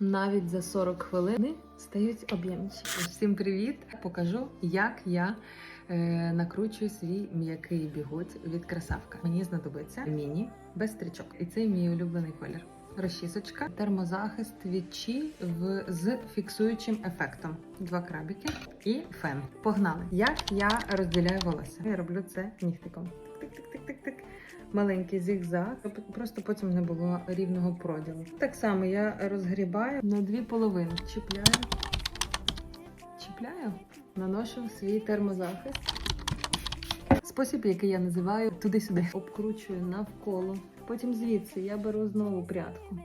Навіть за 40 хвилин стають об'ємніші. Всім привіт! Покажу, як я е, накручую свій м'який бігуть від красавка. Мені знадобиться міні без стрічок. І це мій улюблений колір. Розчісочка, термозахист від Чі в з фіксуючим ефектом. Два крабики і фен. Погнали! Як я розділяю волосся? Я роблю це нігтиком. Тик-тик-тик-тик-тик. Маленький зігзаг, просто потім не було рівного проділу. Так само я розгрібаю на дві половини. Чіпляю, чіпляю, наношу свій термозахист. Спосіб, який я називаю туди-сюди. Обкручую навколо. Потім звідси я беру знову прядку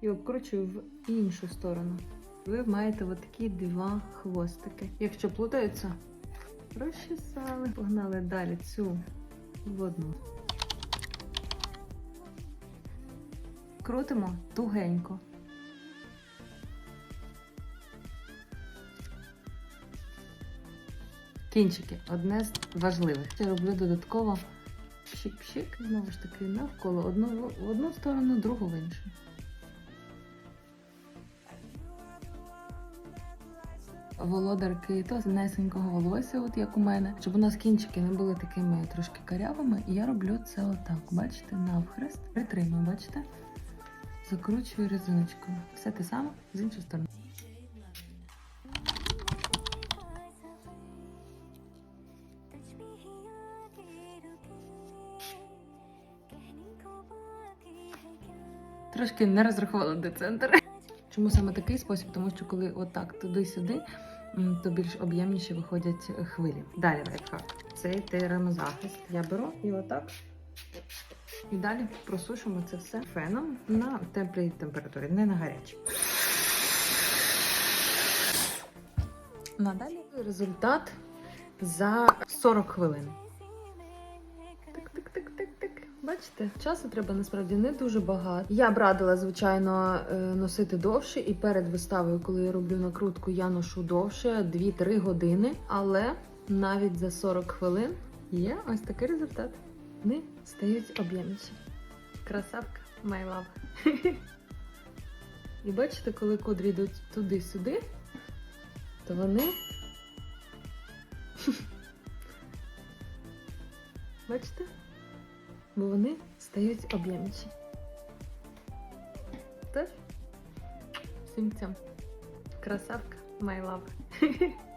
і обкручую в іншу сторону. Ви маєте отакі два хвостики. Якщо плутаються, розчесали. Погнали далі цю в одну. Крутимо тугенько. Кінчики одне з важливих. Я роблю додатково пшик-пшик, знову ж таки, навколо одну в одну сторону, другу в іншу. Володарки тонесенького волосся, от як у мене, щоб у нас кінчики не були такими трошки карявими. І я роблю це отак. Бачите, навхрест. Притримую, бачите? Закручую резиночкою. Все те саме з іншої сторони. Трошки не розрахувала де центр. Чому саме такий спосіб? Тому що коли отак туди-сюди, то більш об'ємніші виходять хвилі. Далі лайфхак. Цей термозахист я беру і отак. І далі просушимо це все феном на теплій температурі, не на гарячій. Надалі результат за 40 хвилин. Бачите, часу треба насправді не дуже багато. Я б радила, звичайно, е, носити довше, і перед виставою, коли я роблю накрутку, я ношу довше 2-3 години. Але навіть за 40 хвилин є ось такий результат. Вони стають об'ємніші. Красавка, my love. І бачите, коли кудрі йдуть туди-сюди, то вони. Бачите? Бо вони стають об'ємніші. Тож, всім цим. Красавка, my love.